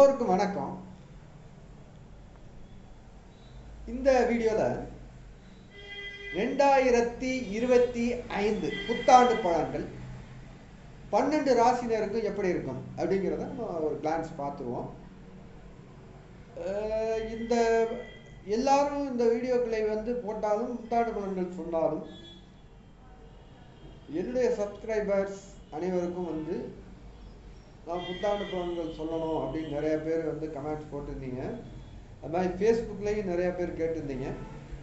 எல்லோருக்கும் வணக்கம். இந்த வீடியோவில் ரெண்டாயிரத்தி இருபத்தி ஐந்து புத்தாண்டு பலன்கள் பன்னெண்டு ராசினருக்கும் எப்படி இருக்கும் அப்படிங்கிறத நம்ம ஒரு கிளான்ஸ் பார்த்துருவோம். இந்த எல்லாரும் இந்த வீடியோக்களை வந்து போட்டாலும் புத்தாண்டு பலன்கள் சொன்னாலும் என்னுடைய சப்ஸ்கிரைபர்ஸ் அனைவருக்கும் வந்து நான் புத்தாண்டு பலன்கள் சொல்லணும் அப்படின்னு நிறைய பேர் வந்து கமெண்ட்ஸ் போட்டிருந்தீங்க. அது மாதிரி ஃபேஸ்புக்லேயும் நிறைய பேர் கேட்டிருந்தீங்க.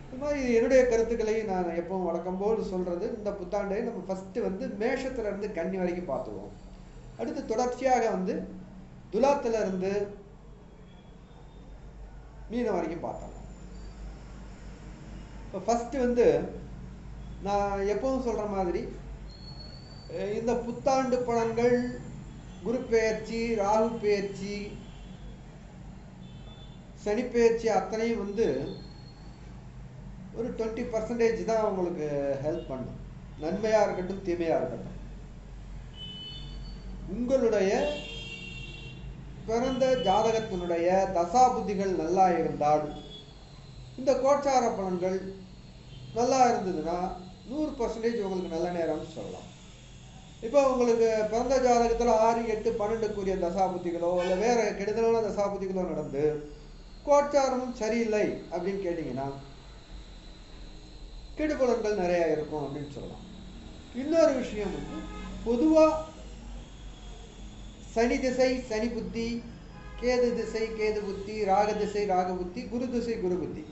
இது மாதிரி என்னுடைய கருத்துக்களையும் நான் எப்பவும் வழக்கம் போல் சொல்கிறது இந்த புத்தாண்டை நம்ம ஃபஸ்ட்டு வந்து மேஷத்துல இருந்து கன்னி வரைக்கும் பார்த்துருவோம். அடுத்து தொடர்ச்சியாக வந்து துலாத்துல இருந்து மீனம் வரைக்கும் பார்த்தோம் இப்போ ஃபஸ்ட்டு வந்து நான் எப்பவும் சொல்கிற மாதிரி இந்த புத்தாண்டு பழங்கள் குரு பெயர்ச்சி ராகு பெயர்ச்சி சனி பெயர்ச்சி அத்தனையும் வந்து ஒரு டுவெண்ட்டி பர்சன்டேஜ் தான் உங்களுக்கு ஹெல்ப் பண்ணும். நன்மையாக இருக்கட்டும் தீமையாக இருக்கட்டும். உங்களுடைய பிறந்த ஜாதகத்தினுடைய தசாபுதிகள் நல்லா இருந்தால் இந்த கோச்சார பலன்கள் நல்லா இருந்ததுன்னா நூறு பர்சன்டேஜ் உங்களுக்கு நல்ல நேரம்னு சொல்லலாம். இப்போ உங்களுக்கு பிறந்த ஜாதகத்தில் ஆறு எட்டு பன்னெண்டுக்குரிய தசாபுத்திகளோ இல்லை வேற கெடுதலான தசாபுத்திகளோ நடந்து கோச்சாரமும் சரியில்லை அப்படின்னு கேட்டிங்கன்னா கெடுபலன்கள் நிறைய இருக்கும் அப்படின்னு சொல்லலாம். இன்னொரு விஷயம் வந்து பொதுவாக சனி திசை சனி புத்தி கேது திசை கேது புத்தி ராக திசை ராக புத்தி குரு திசை குரு புத்தி.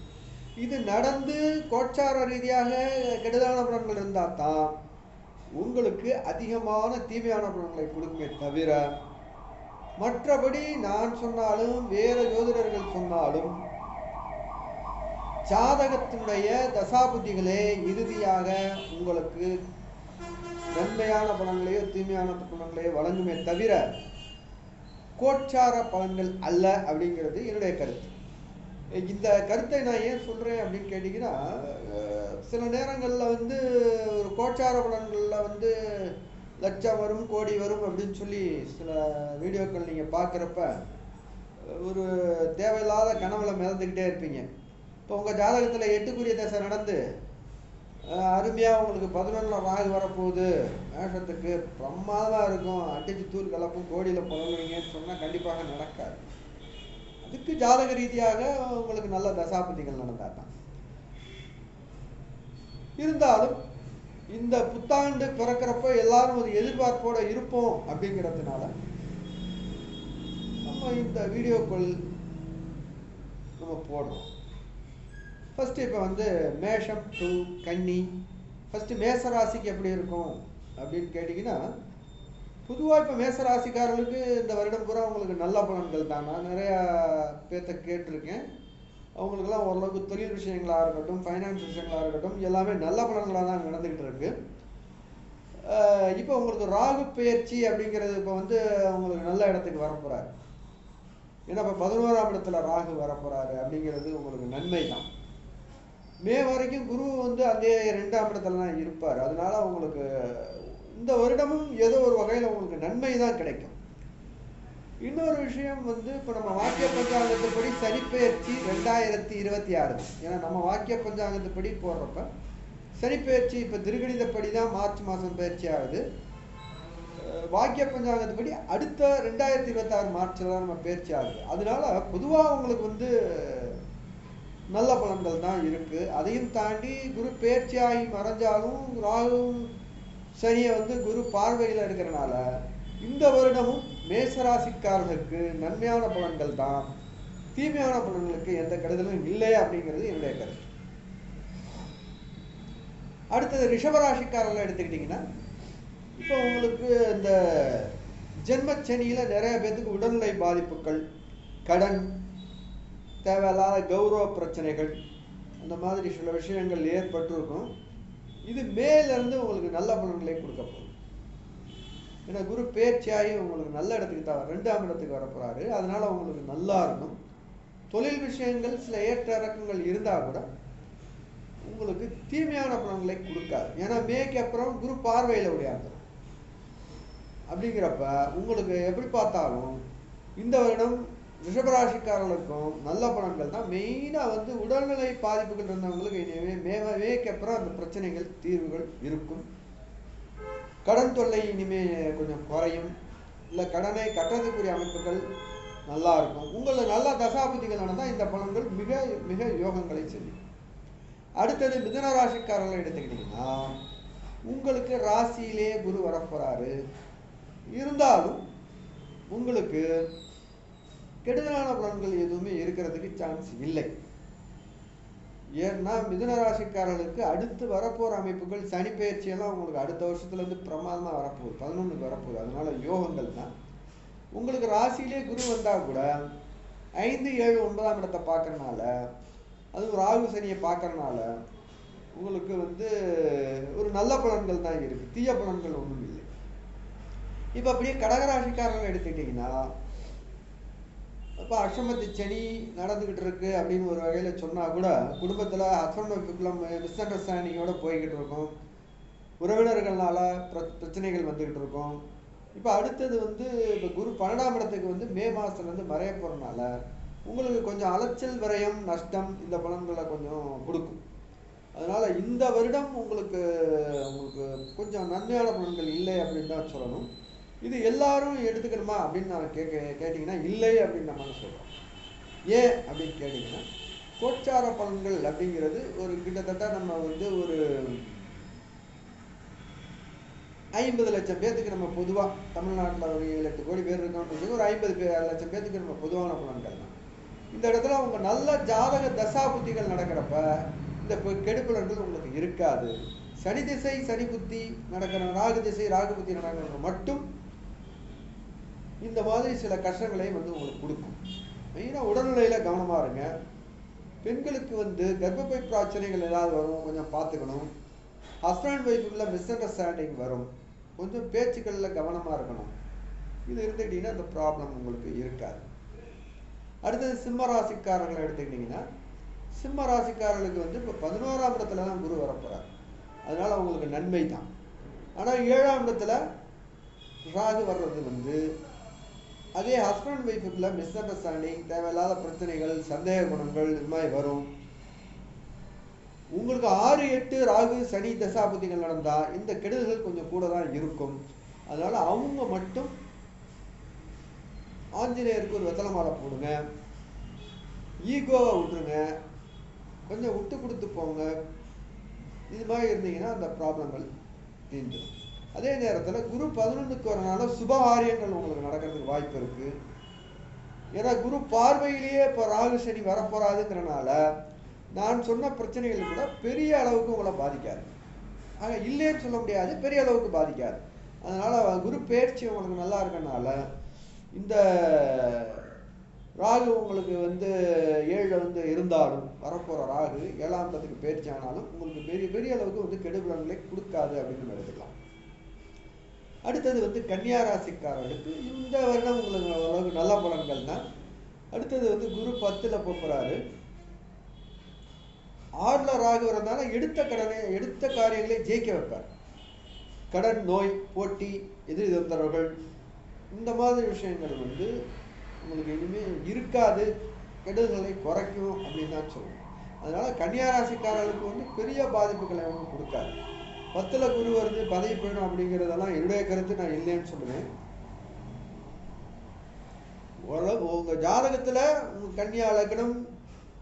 இது நடந்து கோச்சார ரீதியாக கெடுதலான பலன்கள் இருந்தால் தான் உங்களுக்கு அதிகமான தீமையான பலன்களை கொடுக்குமே தவிர மற்றபடி நான் சொன்னாலும் வேற ஜோதிடர்கள் சொன்னாலும் ஜாதகத்தினுடைய தசாபுத்திகளே இறுதியாக உங்களுக்கு நன்மையான பலன்களையோ தீமையான பலன்களையோ வழங்குமே தவிர கோச்சார பலன்கள் அல்ல அப்படிங்கிறது என்னுடைய கருத்து. இந்த கருத்தை நான் ஏன் சொல்கிறேன் அப்படின்னு கேட்டிங்கன்னா சில நேரங்களில் வந்து ஒரு கோச்சார பலன்களில் வந்து லட்சம் வரும் கோடி வரும் அப்படின்னு சொல்லி சில வீடியோக்கள் நீங்கள் பார்க்குறப்ப ஒரு தேவையில்லாத கனவுல மிதந்துக்கிட்டே இருப்பீங்க. இப்போ உங்கள் ஜாதகத்தில் எட்டுக்குரிய தசை நடந்து அருமையாக உங்களுக்கு பதினொன்றில் ராகு வரப்போகுது. மேஷத்துக்கு பிரமாதமாக இருக்கும். அடிச்சு தூள் கலப்பும் கோடியில் புலங்குவீங்கன்னு சொன்னால் கண்டிப்பாக நடக்காது. அதுக்கு ஜாதக ரீதியாக உங்களுக்கு நல்ல தசாபதிகள் நடந்தால் இருந்தாலும் இந்த புத்தாண்டு பிறக்கிறப்ப எல்லாரும் ஒரு எதிர்பார்ப்போட இருப்போம் அப்படிங்கிறதுனால நம்ம இந்த வீடியோக்கள் நம்ம போடுறோம். ஃபஸ்ட்டு இப்போ வந்து மேஷம் டு கன்னி ஃபஸ்ட்டு மேசராசிக்கு எப்படி இருக்கும் அப்படின்னு கேட்டிங்கன்னா பொதுவாக இப்போ மேச ராசிக்காரர்களுக்கு இந்த வருடம் பூரா அவங்களுக்கு நல்ல பலன்கள் தான். நான் நிறையா பேர்த்த கேட்டிருக்கேன். அவங்களுக்கெல்லாம் ஓரளவுக்கு தொழில் விஷயங்களாக இருக்கட்டும் ஃபைனான்ஸ் விஷயங்களாக இருக்கட்டும் எல்லாமே நல்ல பலன்களாக தான் நடந்துக்கிட்டு இருக்கு. இப்போ உங்களுக்கு ராகு பயிற்சி அப்படிங்கிறது இப்போ வந்து உங்களுக்கு நல்ல இடத்துக்கு வரப்போகிறாரு ஏன்னா இப்போ பதினோராம் இடத்துல ராகு வரப்போகிறாரு அப்படிங்கிறது உங்களுக்கு நன்மை தான். மே வரைக்கும் குரு வந்து அதே ரெண்டாம் இடத்துல தான் இருப்பார். அதனால உங்களுக்கு இந்த வருடமும் ஏதோ ஒரு வகையில் உங்களுக்கு நன்மை தான் கிடைக்கும். இன்னொரு விஷயம் வந்து இப்போ நம்ம வாக்கிய பஞ்சாங்கத்துப்படி சனிப்பெயர்ச்சி ரெண்டாயிரத்தி இருபத்தி ஆறு. ஏன்னா நம்ம வாக்கிய பஞ்சாங்கத்துப்படி போடுறப்ப சனிப்பெயர்ச்சி இப்போ திருகணிதப்படி தான் மார்ச் மாதம் பயிற்சி ஆகுது. வாக்கிய பஞ்சாங்கத்துப்படி அடுத்த ரெண்டாயிரத்தி இருபத்தாறு மார்ச்சில் தான் நம்ம பயிற்சி ஆகுது. அதனால பொதுவாக உங்களுக்கு வந்து நல்ல பலன்கள் தான் இருக்குது அதையும் தாண்டி குரு பயிற்சியாகி மறைஞ்சாலும் ராகுவும் சனியை வந்து குரு பார்வையில் இருக்கிறனால இந்த வருடமும் மேசராசிக்காரர்களுக்கு நன்மையான பலன்கள் தான். தீமையான பலன்களுக்கு எந்த கெடுதலும் இல்லை அப்படிங்கிறது என்னுடைய கருத்து. அடுத்தது ரிஷபராசிக்காரர்கள் எடுத்துக்கிட்டிங்கன்னா இப்போ உங்களுக்கு இந்த ஜென்மச்சனியில் நிறைய பேர்த்துக்கு உடல்நிலை பாதிப்புகள் கடன் தேவையில்லாத கௌரவ பிரச்சனைகள் அந்த மாதிரி சில விஷயங்கள் ஏற்பட்டிருக்கும். இது மேலேருந்து உங்களுக்கு நல்ல பலன்களை கொடுக்க போகுது. ஏன்னா குரு பேர்ச்சியாகி உங்களுக்கு நல்ல இடத்துக்கு தான் ரெண்டாம் இடத்துக்கு வரப்போகிறாரு அதனால் உங்களுக்கு நல்லா இருக்கும். தொழில் விஷயங்கள் சில ஏற்ற இறக்கங்கள் இருந்தால் கூட உங்களுக்கு தீமையான பலன்களை கொடுக்காது. ஏன்னா மேக்கு அப்புறம் குரு பார்வையில் உடையாந்துரும். அப்படிங்கிறப்ப உங்களுக்கு எப்படி பார்த்தாலும் இந்த வருடம் ரிஷபராசிக்காரர்களுக்கும் நல்ல பலன்கள் தான். மெயினாக வந்து உடல்நிலை பாதிப்புகள் இருந்தவங்களுக்கு இனிமே மேகவேக்கு அப்புறம் அந்த பிரச்சனைகள் தீர்வுகள் இருக்கும். கடன் தொல்லை இனிமே கொஞ்சம் குறையும். இல்லை கடனை கட்டுறதுக்குரிய அமைப்புகள் நல்லா இருக்கும். உங்களுக்கு நல்ல தசாபதிகள் நடந்தால் இந்த பலன்கள் மிக மிக யோகங்களை செய்யும் அடுத்தது மிதன ராசிக்காரர்களை எடுத்துக்கிட்டிங்கன்னா உங்களுக்கு ராசியிலே குரு வரப்போறாரு. இருந்தாலும் உங்களுக்கு கெடுதலான பலன்கள் எதுவுமே இருக்கிறதுக்கு சான்ஸ் இல்லை. ஏன்னா மிதுன ராசிக்காரர்களுக்கு அடுத்து வரப்போற அமைப்புகள் சனி பயிற்சியெல்லாம் உங்களுக்கு அடுத்த வருஷத்துல இருந்து பிரமாதமா வரப்போகுது. பதினொன்றுக்கு வரப்போகுது. அதனால யோகங்கள் தான். உங்களுக்கு ராசியிலே குரு வந்தா கூட ஐந்து ஏழு ஒன்பதாம் இடத்தை பார்க்கறனால அதுவும் ராகு சனியை பார்க்கறனால உங்களுக்கு வந்து ஒரு நல்ல பலன்கள் தான் இருக்கு. தீய பலன்கள் ஒன்றும் இல்லை. இப்போ அப்படியே கடகராசிக்காரர்கள் எடுத்துக்கிட்டிங்கன்னா இப்போ அஷ்டமத்து சனி நடந்துக்கிட்டு இருக்கு அப்படின்னு ஒரு வகையில் சொன்னால் கூட குடும்பத்தில் ஹஸ்பண்ட் ஒய்ஃபுக்குள்ள மிஸ் அண்டர்ஸ்டாண்டிங்கோடு போய்கிட்டு இருக்கும். உறவினர்களால பிர- பிரச்சனைகள் வந்துக்கிட்டு இருக்கும். இப்போ அடுத்தது வந்து இப்போ குரு பன்னெண்டாம் இடத்துக்கு வந்து மே மாதத்துலேருந்து மறைய போகிறனால உங்களுக்கு கொஞ்சம் அலைச்சல் விரயம் நஷ்டம் இந்த பலன்களை கொஞ்சம் கொடுக்கும். அதனால் இந்த வருடம் உங்களுக்கு உங்களுக்கு கொஞ்சம் நன்மையான பலன்கள் இல்லை அப்படின்னு தான் சொல்லணும். இது எல்லாரும் எடுத்துக்கணுமா அப்படின்னு நான் கேட்க கேட்டிங்கன்னா இல்லை அப்படின்னு நம்ம சொல்கிறோம் ஏன் அப்படின்னு கேட்டிங்கன்னா கோச்சார பலன்கள் அப்படிங்கிறது ஒரு கிட்டத்தட்ட நம்ம வந்து ஒரு ஐம்பது லட்சம் பேர்த்துக்கு நம்ம பொதுவாக தமிழ்நாட்டில் ஒரு ஏழு எட்டு கோடி பேர் இருக்கோம்னு ஒரு ஐம்பது பேர் லட்சம் பேர்த்துக்கு நம்ம பொதுவான பலன்கள் தான். இந்த இடத்துல அவங்க நல்ல ஜாதக தசா புத்திகள் நடக்கிறப்ப இந்த கெடுப்புலன்றது உங்களுக்கு இருக்காது. சனி திசை சனி புத்தி நடக்கிற ராகு திசை ராகு புத்தி நடக்கிறவங்க மட்டும் இந்த மாதிரி சில கஷ்டங்களை வந்து உங்களுக்கு கொடுக்கும். மெயினாக உடல்நிலையில் கவனமாக இருங்க. பெண்களுக்கு வந்து கர்ப்பப்பை பிரச்சனைகள் ஏதாவது வரும் கொஞ்சம் பார்த்துக்கணும். ஹஸ்பண்ட் ஒய்ஃபுக்குள்ள மிஸ் அண்டர்ஸ்டாண்டிங் வரும். கொஞ்சம் பேச்சுக்களில் கவனமாக இருக்கணும். இது இருந்துக்கிட்டிங்கன்னா அந்த ப்ராப்ளம் உங்களுக்கு இருக்காது. அடுத்தது சிம்ம ராசிக்காரர்களை எடுத்துக்கிட்டிங்கன்னா சிம்ம ராசிக்காரர்களுக்கு வந்து இப்போ பதினோராம் இடத்துல தான் குரு வரப்போகிறார் அதனால் அவங்களுக்கு நன்மை தான். ஆனால் ஏழாம் இடத்துல ராகு வர்றது வந்து அதே ஹஸ்பண்ட் ஒய்ஃபுக்குள்ள மிஸ் அண்டர்ஸ்டாண்டிங் தேவையில்லாத பிரச்சனைகள் சந்தேக குணங்கள் இது மாதிரி வரும். உங்களுக்கு ஆறு எட்டு ராகு சனி தசாபதிகள் நடந்தால் இந்த கெடுதல்கள் கொஞ்சம் கூட தான் இருக்கும். அதனால அவங்க மட்டும் ஆஞ்சநேயருக்கு ஒரு வெத்தலை மாலை போடுங்க. ஈகோவை விட்டுருங்க. கொஞ்சம் விட்டு கொடுத்து போங்க. இது மாதிரி இருந்தீங்கன்னா அந்த ப்ராப்ளங்கள் தீர்ந்துடும் அதே நேரத்தில் குரு பதினொன்றுக்கு வரனால சுபகாரியங்கள் உங்களுக்கு நடக்கிறதுக்கு வாய்ப்பு இருக்கு. ஏன்னா குரு பார்வையிலேயே இப்போ ராகு சனி வரப்போறாதுங்கிறனால நான் சொன்ன பிரச்சனைகள் கூட பெரிய அளவுக்கு உங்களை பாதிக்காது. ஆக இல்லைன்னு சொல்ல முடியாது பெரிய அளவுக்கு பாதிக்காது. அதனால குரு பயிற்சி உங்களுக்கு நல்லா இருக்கனால இந்த ராகு உங்களுக்கு வந்து ஏழில் வந்து இருந்தாலும் வரப்போகிற ராகு ஏழாம் இடத்துக்கு பயிற்சி ஆனாலும் உங்களுக்கு பெரிய பெரிய அளவுக்கு வந்து கெடுபலன்களை கொடுக்காது அப்படின்னு நம்ம எடுத்துக்கலாம். அடுத்தது வந்து கன்னியா ராசிக்காரர்களுக்கு இந்த வருடம் உங்களுக்கு ஓரளவுக்கு நல்ல பலன்கள் தான். அடுத்தது வந்து குரு பத்தில் போகிறாரு ஆறுல ராகு வரதுனால எடுத்த கடனை எடுத்த காரியங்களை ஜெயிக்க வைப்பார். கடன் நோய் போட்டி எதிரி தொந்தரவுகள் இந்த மாதிரி விஷயங்கள் வந்து உங்களுக்கு இனிமேல் இருக்காது. கெடுதல்களை குறைக்கும் அப்படின்னு தான் சொல்லுவோம். அதனால கன்னியா ராசிக்காரர்களுக்கு வந்து பெரிய பாதிப்புகளை ஒன்றும் கொடுக்காது. பத்துல குரு வருது பதவி போயிடும் அப்படிங்கிறதெல்லாம் என்னுடைய கருத்து நான் இல்லைன்னு சொல்லுவேன் ஓரளவு உங்க ஜாதகத்துல கன்னியா லக்னம்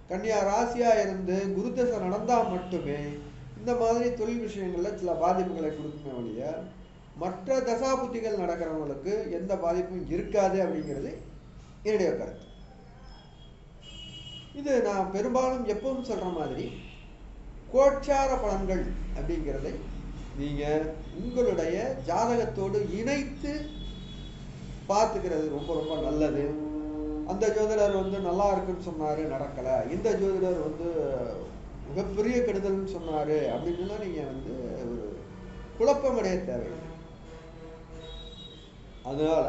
கன்னியா ராசியா இருந்து குரு தசை நடந்தா மட்டுமே இந்த மாதிரி தொழில் விஷயங்கள்ல சில பாதிப்புகளை கொடுக்குமே ஒழிய மற்ற தசாபுத்திகள் நடக்கிறவங்களுக்கு எந்த பாதிப்பும் இருக்காது அப்படிங்கிறது என்னுடைய கருத்து. இது நான் பெரும்பாலும் எப்பவும் சொல்ற மாதிரி கோட்சார பலன்கள் அப்படிங்கிறதை நீங்க உங்களுடைய ஜாதகத்தோடு இணைத்து பார்த்துக்கிறது ரொம்ப ரொம்ப நல்லது. அந்த ஜோதிடர் வந்து நல்லா இருக்குன்னு சொன்னாரு நடக்கல. இந்த ஜோதிடர் வந்து மிகப்பெரிய கெடுதல்னு சொன்னாரு அப்படின்னுலாம் நீங்க வந்து ஒரு குழப்பமடைய தேவையில்லை. அதனால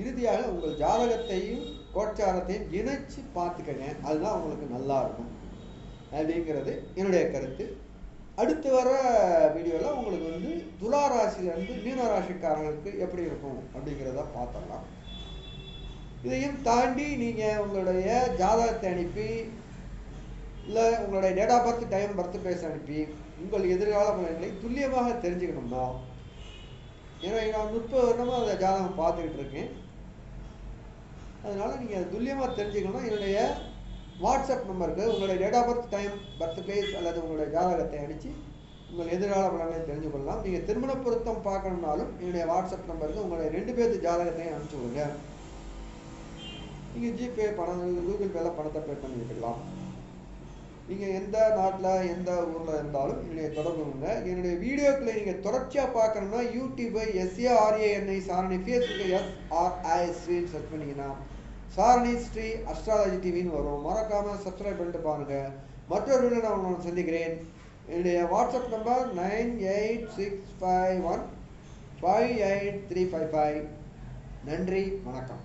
இறுதியாக உங்கள் ஜாதகத்தையும் கோச்சாரத்தையும் இணைச்சு பார்த்துக்கங்க. அதுதான் உங்களுக்கு நல்லா இருக்கும் அப்படிங்கிறது என்னுடைய கருத்து. அடுத்து வர வீடியோவில் உங்களுக்கு வந்து துலா ராசியிலேருந்து மீன ராசிக்காரங்களுக்கு எப்படி இருக்கும் அப்படிங்கிறத பார்த்துடலாம். இதையும் தாண்டி நீங்கள் உங்களுடைய ஜாதகத்தை அனுப்பி இல்லை உங்களுடைய date of birth time birth பேச அனுப்பி உங்கள் எதிர்கால பலன்களை துல்லியமாக தெரிஞ்சுக்கணும்னா ஏன்னா நான் முப்பது வருடமாக அந்த ஜாதகம் பார்த்துக்கிட்டு இருக்கேன். அதனால் நீங்கள் அதை துல்லியமாக தெரிஞ்சுக்கணும்னா என்னுடைய வாட்ஸ்அப் நம்பருக்கு உங்களுடைய date of birth time birth place அல்லது உங்களுடைய ஜாதகத்தை அடித்து உங்கள் எதிர்கால பலனை தெரிஞ்சு கொள்ளலாம். நீங்கள் திருமண பொருத்தம் பார்க்கணும்னாலும் என்னுடைய வாட்ஸ்அப் நம்பருக்கு உங்களுடைய ரெண்டு பேர்த்து ஜாதகத்தையும் அனுப்பிச்சி விடுங்க. நீங்கள் ஜிபே பணம் கூகுள் பேல பணத்தை பே பண்ணி விட்டுக்கலாம். நீங்கள் எந்த நாட்டில் எந்த ஊரில் இருந்தாலும் என்னுடைய தொடர்பு கொள்ளுங்க. என்னுடைய வீடியோக்களை நீங்கள் தொடர்ச்சியாக பார்க்கணும்னா யூடியூபை எஸ்ஏஆர்ஏஎன்ஐ சாரணி ஃபேஸ்புக்கை எஸ்ஆர்ஐஎஸ்வின்னு சர்ச் பண்ணிங்கன்னா சாரணி ஸ்ரீ அஸ்ட்ராலஜி டிவின்னு வரும். மறக்காமல் சப்ஸ்கிரைப் பண்ணிட்டு பாருங்கள் மற்றொரு வீடியோ நான் உங்களை சந்திக்கிறேன். என்னுடைய WhatsApp number nine eight six five one five eight three five five நன்றி வணக்கம்.